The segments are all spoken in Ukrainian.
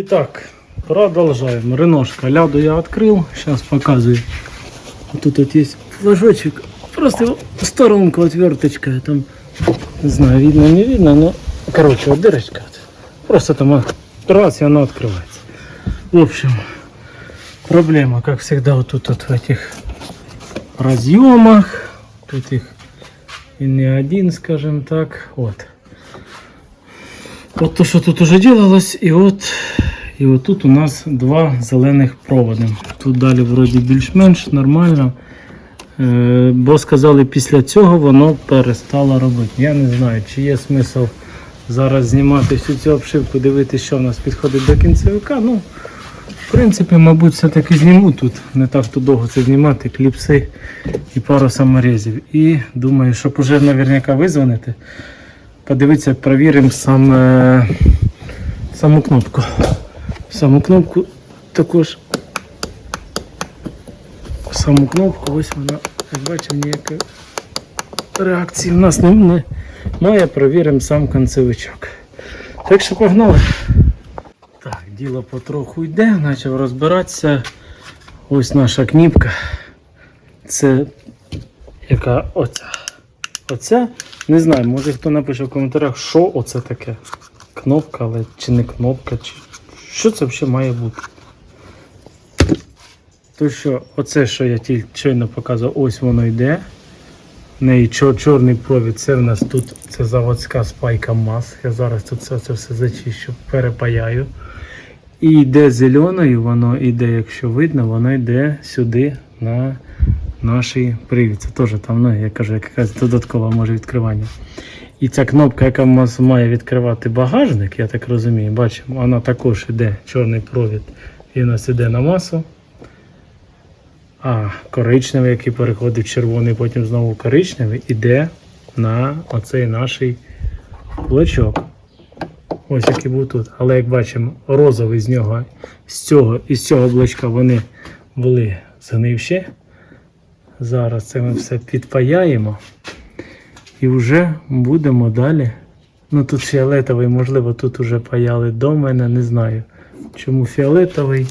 Итак, продолжаем. Реношка. Ляду я открыл. Сейчас показываю. Вот тут вот есть флажочек. Просто его в сторонку отверточка. Там, не знаю, видно, не видно, но, короче, вот дырочка. вот. Просто там раз, и оно открывается. В общем, проблема, как всегда, вот тут вот в этих разъемах. Тут их и не один, скажем так. Вот. Вот то, що тут уже делалось, і от, і от тут у нас два зелених проводи. Тут далі вроді більш-менш нормально. Е, бо сказали, після цього воно перестало робити. Я не знаю, чи є смисл зараз знімати всю цю обшивку, дивитися, що в нас підходить до кінцевика. Ну, в принципі, мабуть, все-таки зніму тут. Не так то довго це знімати, кліпси і пару саморезів. І думаю, щоб уже наверняка визвонити, подивитися, провіримо саме саму кнопку. Саму кнопку також. Саму кнопку, ось вона, як бачимо, ніякої реакції в нас не не має, провіримо сам концевичок. Так що погнали. Так, діло потроху йде, почав розбиратися. Ось наша кніпка. Це яка оця. Оця. Не знаю, може хто напише в коментарях, що оце таке. Кнопка, але чи не кнопка, чи що це взагалі має бути. То що, оце, що я тільки щойно показував, ось воно йде. В неї чор- чорний провід, це в нас тут це заводська спайка МАЗ. Я зараз тут це, це все зачищу, перепаяю. І йде зеленою, воно йде, якщо видно, воно йде сюди на наш привід. Це теж там, ну, я кажу, якась додаткова може відкривання. І ця кнопка, яка в нас має відкривати багажник, я так розумію, бачимо, вона також йде чорний провід. І у нас йде на масу. А коричневий, який переходить в червоний, потім знову коричневий, іде на оцей наш блочок. Ось який був тут. Але як бачимо, розовий з нього, з цього і з цього блочка вони були згнивші. Зараз це ми все підпаяємо. І вже будемо далі. Ну тут фіолетовий, можливо, тут уже паяли до мене, не знаю. Чому фіолетовий?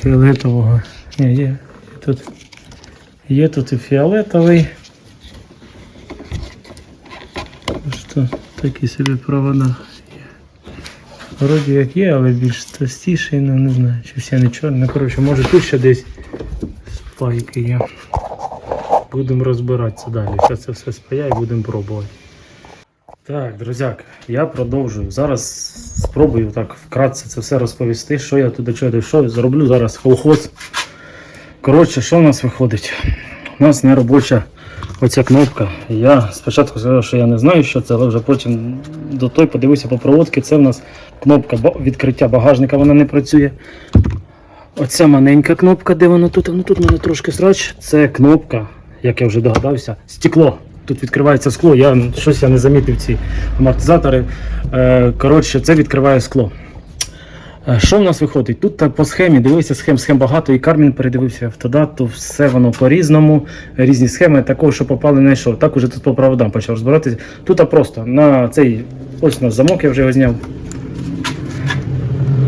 Фіолетового. Ні, є тут. Є тут і фіолетовий. Що такі собі провода. Вроді як є, але більш товстіший, ну не знаю, чи всі не чорні. Ну, коротше, може тут ще десь спайки є. Будемо розбиратися далі. Зараз це все спаяю і будемо пробувати. Так, друзяки, я продовжую. Зараз спробую так вкратце це все розповісти, що я туди чого дійшов. Зроблю зараз колхоз. Коротше, що в нас виходить? У нас не робоча оця кнопка. Я спочатку сказав, що я не знаю, що це, але вже потім до той подивився по проводці. Це в нас кнопка відкриття багажника, вона не працює. Оця маленька кнопка, де вона тут? Ну тут в мене трошки срач. Це кнопка, як я вже догадався, стекло. Тут відкривається скло. Я щось я не замітив ці амортизатори. Е, коротше, це відкриває скло. Е, Що в нас виходить? Тут по схемі, дивився схем, схем багато, і Кармін передивився автодату, все воно по-різному, різні схеми, такого, що попали, не йшов. Так уже тут по проводам почав розбиратися. Тут просто на цей, ось у нас замок, я вже його зняв.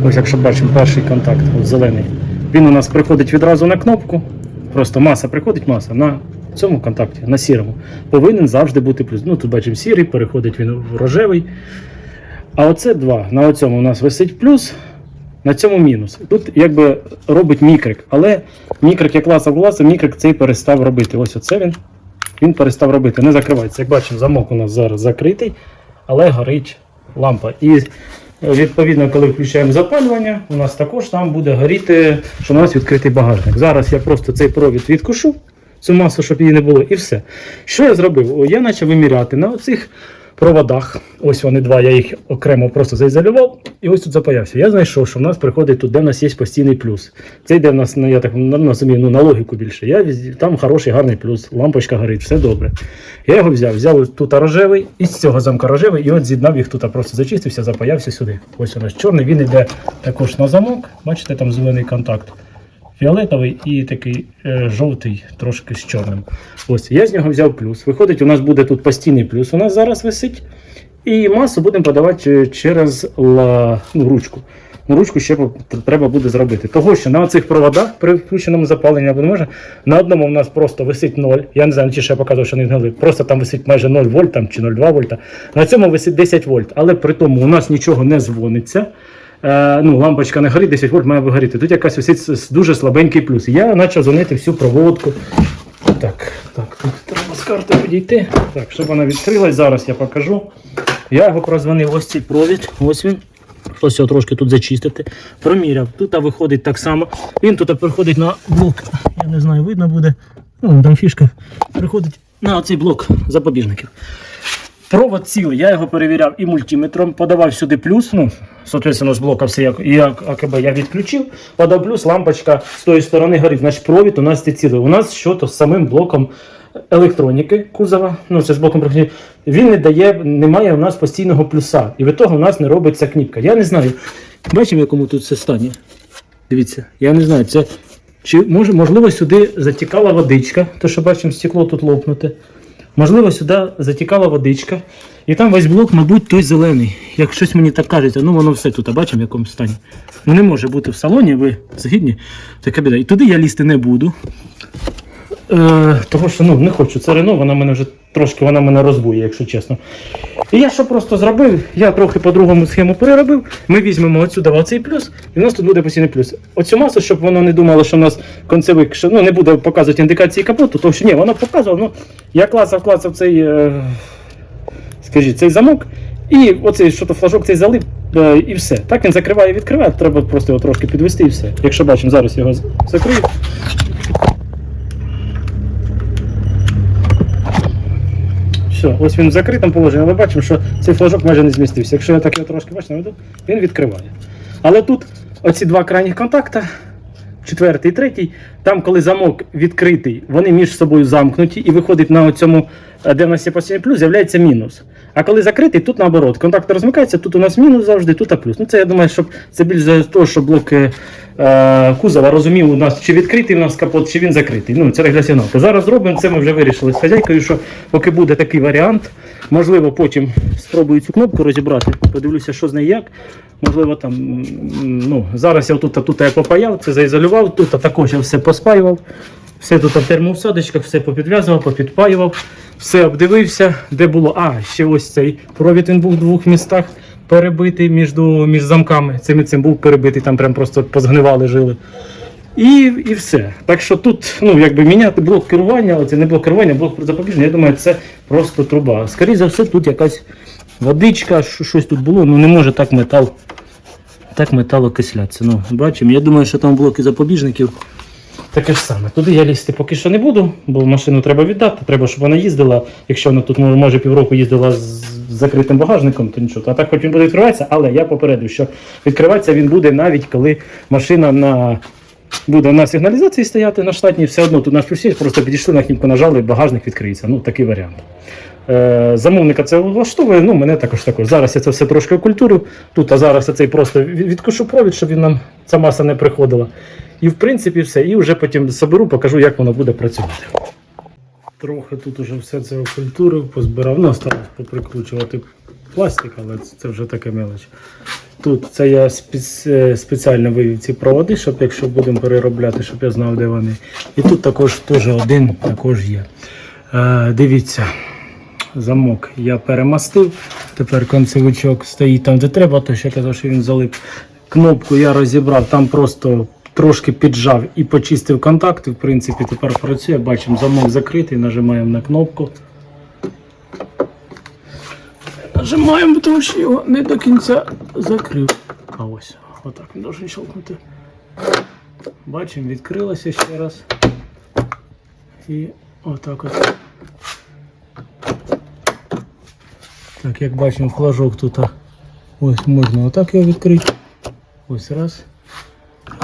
Ось, якщо бачимо, перший контакт, от зелений. Він у нас приходить відразу на кнопку. Просто маса приходить, маса на цьому контакті, на сірому. Повинен завжди бути плюс. Ну тут бачимо сірий, переходить він в рожевий. А оце два. На цьому у нас висить плюс, на цьому мінус. Тут якби робить мікрик, але мікрик як класав класом, мікрик цей перестав робити. Ось оце він. Він перестав робити, не закривається. Як бачимо, замок у нас зараз закритий, але горить лампа. І е, відповідно, коли включаємо запалювання, у нас також там буде горіти, що у нас відкритий багажник. Зараз я просто цей провід відкушу, цю масу, щоб її не було, і все. Що я зробив? Я почав виміряти на оцих проводах. Ось вони два, я їх окремо просто заізолював і ось тут запаявся. Я знайшов, що в нас приходить тут, де в нас є постійний плюс. Це йде в нас, ну, я так розумію, ну, на логіку більше. Я, там хороший гарний плюс, лампочка горить, все добре. Я його взяв, взяв тут рожевий, і з цього замка рожевий, і от з'єднав їх тут, просто зачистився, запаявся сюди. Ось у нас чорний, він йде також на замок. Бачите, там зелений контакт. Фіолетовий і такий е, жовтий, трошки з чорним. Ось я з нього взяв плюс. Виходить, у нас буде тут постійний плюс. У нас зараз висить. І масу будемо подавати е, через ла... ну, ручку. Ну, ручку ще треба буде зробити. Того, що на цих проводах при включеному запаленні або може, на одному у нас просто висить 0. Я не знаю, що я показував, що не гнили. Просто там висить майже 0 вольт там, чи 0,2 вольта. На цьому висить 10 вольт. Але при тому у нас нічого не дзвониться. Е, ну, лампочка не горить, 10 вольт має вигоріти. Тут якась с- дуже слабенький плюс. Я почав дзвонити всю проводку. Так, так, тут треба з карти підійти. Так, щоб вона відкрилась, зараз я покажу. Я його прозвонив ось цей провід. Ось він. Ось його трошки тут зачистити. Проміряв. Тут виходить так само. Він тут приходить на блок. Я не знаю, видно буде. Ну, там фішка. Приходить на цей блок запобіжників. Провод цілий, я його перевіряв і мультиметром, подавав сюди плюс. Ну, соответственно, з блока все як, як АКБ я відключив, подав плюс, лампочка з тої сторони горить. Значить, провід у нас це цілий. У нас що то з самим блоком електроніки кузова, ну це з блоком проходів, він не дає, немає у нас постійного плюса. І від того у нас не робиться кніпка. Я не знаю. Бачимо, якому тут це стані. Дивіться, я не знаю, це чи може, можливо сюди затікала водичка, то що бачимо, стекло тут лопнуте. Можливо, сюди затікала водичка, і там весь блок, мабуть, той зелений. Як щось мені так кажеться, ну воно все тут, а бачимо, в якому стані. Ну не може бути в салоні, ви згідні? Така біда. І туди я лізти не буду. Е, того що ну, не хочу. Це Рено, вона мене вже трошки вона мене розбує, якщо чесно. І я що просто зробив? Я трохи по-другому схему переробив. Ми візьмемо отсюди оцей плюс, і в нас тут буде постійний плюс. Оцю масу, щоб воно не думало, що в нас концевик що, ну, не буде показувати індикації капоту, тому що ні, воно показувало, ну я клацав, клацав цей, е, скажіть, цей замок. І оцей що то флажок цей залип, е, і все. Так він закриває і відкриває, треба просто його трошки підвести і все. Якщо бачимо, зараз його закрию. Все, ось він в закритому положенні, але бачимо, що цей флажок майже не змістився. Якщо я так його трошки бачу, наведу, він відкриває. Але тут оці два крайніх контакта, четвертий і третій, там, коли замок відкритий, вони між собою замкнуті і виходить на цьому, де в нас є постійний плюс, з'являється мінус. А коли закритий, тут наоборот. Контакт розмикається, тут у нас мінус завжди, тут а плюс. Ну це я думаю, щоб це більш за того, щоб блок е, е, кузова розумів у нас, чи відкритий у нас капот, чи він закритий. Ну, це для. Зараз зробимо це. Ми вже вирішили з хазяйкою, що поки буде такий варіант, можливо, потім спробую цю кнопку розібрати, подивлюся, що з нею як. Можливо, там ну, зараз я тут, тут я попаяв, це заізолював, тут також я все поспаював. Все тут в термоусадочках, все попідв'язував, попідпаював, все обдивився, де було. А, ще ось цей провід він був в двох містах перебитий між, між замками. Цим і цим був перебитий, там прям просто позгнивали жили. І, і все. Так що тут, ну, якби міняти блок керування, але це не блок керування, блок запобіження, я думаю, це просто труба. Скоріше за все, тут якась водичка, що- щось тут було, ну не може так метал. Так метал окислятися. Ну, бачимо. Я думаю, що там блоки запобіжників. Таке ж саме. Туди я лізти поки що не буду, бо машину треба віддати. Треба, щоб вона їздила. Якщо вона тут може, півроку їздила з закритим багажником, то нічого. А так хоч він буде відкриватися, але я попередив, що відкриватися він буде навіть коли машина на. Буде на сигналізації стояти на штатній, все одно тут наш плюс є, просто підійшли на кнопку, нажали, багажник відкриється. Ну, такий варіант. Е, замовника це влаштовує, ну мене також також. Зараз я це все трошки окультурю. Тут, а зараз я цей просто відкушу провід, щоб він нам ця маса не приходила. І в принципі все. І вже потім соберу, покажу, як воно буде працювати. Трохи тут уже все це окультурив, позбирав. Ну, осталось поприкручувати пластик, але це- вже таке мелоч. Тут це я е, спеціально вивів ці проводи, щоб якщо будемо переробляти, щоб я знав, де вони. І тут також теж один також є. Е, дивіться, замок я перемастив. Тепер концевичок стоїть там, де треба, то що я казав, що він залип. Кнопку я розібрав, там просто трошки піджав і почистив контакти. В принципі, тепер працює. Бачимо, замок закритий, нажимаємо на кнопку. Нажимаємо, тому що його не до кінця закрив. А ось, отак він должен щелкнути. Бачимо, відкрилося ще раз. І отак от. Так, як бачимо, флажок тут. Ось можна отак його відкрити. Ось раз.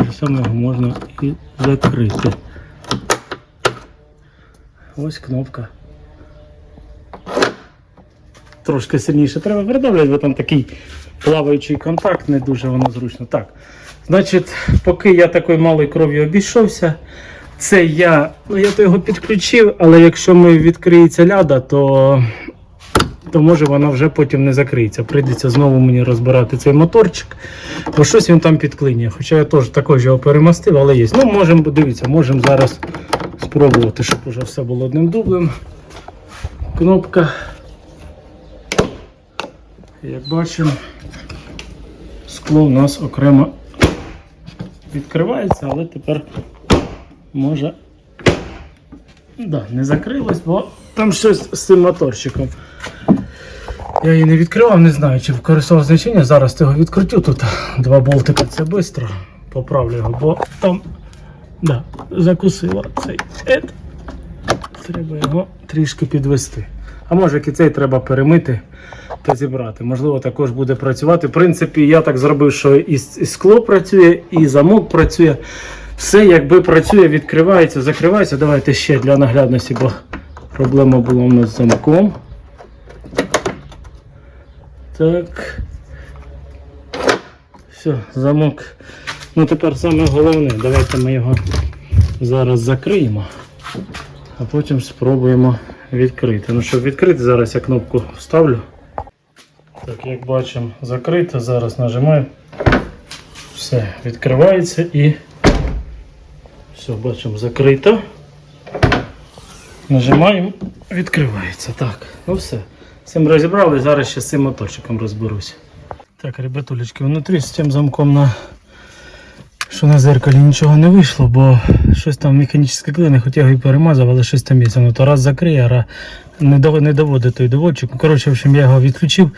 І саме можна і закрити. Ось кнопка. Трошки сильніше треба придавляти, бо там такий плаваючий контакт, не дуже воно зручно. Так. Значить, поки я такою малою кров'ю обійшовся, це я, ну я то його підключив, але якщо ми відкриється ляда, то то може вона вже потім не закриється. Прийдеться знову мені розбирати цей моторчик, бо щось він там підклинює. Хоча я теж також його перемастив, але є. Ну, можемо, дивіться, можемо зараз спробувати, щоб уже все було одним дублем. Кнопка. Як бачимо, скло у нас окремо відкривається, але тепер може. Да, не закрилось, бо там щось з цим моторчиком. Я її не відкривав, не знаю, чи використовував значення. Зараз його відкрутю. Тут два болтика це швидко. Поправлю його, бо там да, закусила цей ет. Треба його трішки підвести. А може і цей треба перемити та зібрати. Можливо, також буде працювати. В принципі, я так зробив, що і скло працює, і замок працює. Все якби працює, відкривається, закривається. Давайте ще для наглядності, бо проблема була у нас з замком. Так. Все, замок. Ну тепер саме головне, давайте ми його зараз закриємо, а потім спробуємо відкрити. Ну, щоб відкрити, зараз я кнопку вставлю. Так, як бачимо, закрито. Зараз нажимаю. Все, відкривається і все, бачимо, закрито. Нажимаємо, відкривається. Так, ну все. Цим розібрали, зараз ще з цим моторчиком розберуся. Так, ребятулечки, внутрі з цим замком на що на зеркалі нічого не вийшло, бо щось там механічне клини, хоч я його і перемазав, але щось там є. Ну то раз закриє, а не, дов- не доводить той доводчик. Коротше, в общем, я його відключив,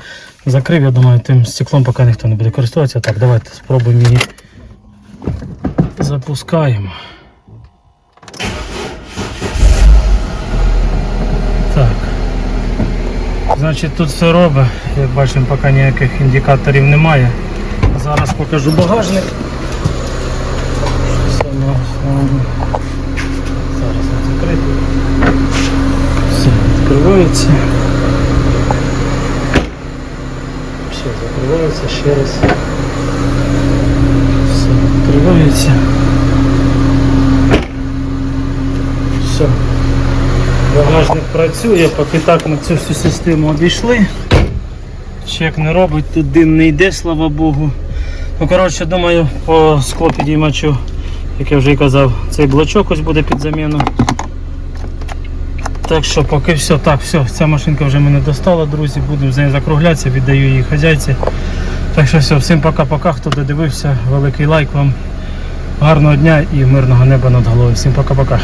закрив, я думаю, тим стеклом поки ніхто не буде користуватися. Так, давайте спробуємо її. Запускаємо. Так. Значить тут все робить. Як бачимо, поки ніяких індикаторів немає. Зараз покажу багажник. Зараз він закритий. Все, відкривається. Все, закривається ще раз. Все, відкривається. Все. Багажник працює, поки так ми цю всю систему обійшли. Чек не робить, тут дим не йде, слава Богу. Ну, коротше, думаю, по склопідіймачу, як я вже і казав, цей блочок ось буде під заміну. Так що поки все, так, все, ця машинка вже мене достала, друзі, буду з нею закруглятися, віддаю її хазяйці. Так що все, всім пока-пока, хто додивився, великий лайк вам, гарного дня і мирного неба над головою. Всім пока-пока.